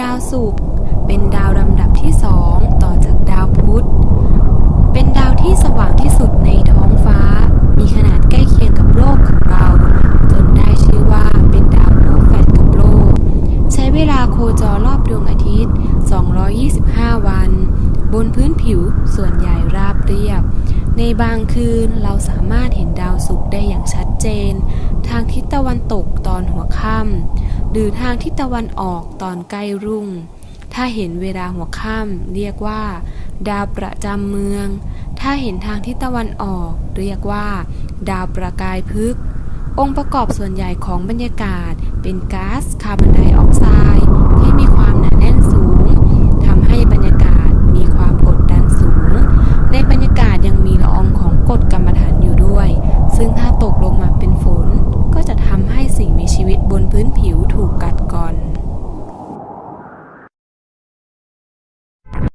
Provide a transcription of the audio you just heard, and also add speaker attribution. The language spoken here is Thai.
Speaker 1: ดาวศุกร์เป็นดาวลำดับที่สองต่อจากดาวพุธ เป็นดาวที่สว่างที่สุดในท้องฟ้า มีขนาดใกล้เคียงกับโลกของเรา จนได้ชื่อว่าเป็นดาวคู่แฝดกับโลก ใช้เวลาโคจรรอบดวงอาทิตย์ 225 วัน บนพื้นผิวส่วนใหญ่ราบเรียบ ในบางคืนเราสามารถเห็นดาวศุกร์ได้อย่างชัดเจน ทางทิศตะวันตกตอนหัวค่ำ หรือทางทิศตะวันออกตอนใกล้รุ่ง ถ้าเห็นเวลาหัวค่ำเรียกว่า ดาวประจำเมือง ถ้าเห็นทางทิศตะวันออก เรียกว่า ดาวประกายพฤกษ์องค์ประกอบส่วนใหญ่ของบรรยากาศ เป็นก๊าซคาร์บอนไดออกไซด์ที่มีความหนาแน่นสูงทำให้บรรยากาศมีความกดดันสูง ในบรรยากาศยังมีละอองของกรดกรรมฐาน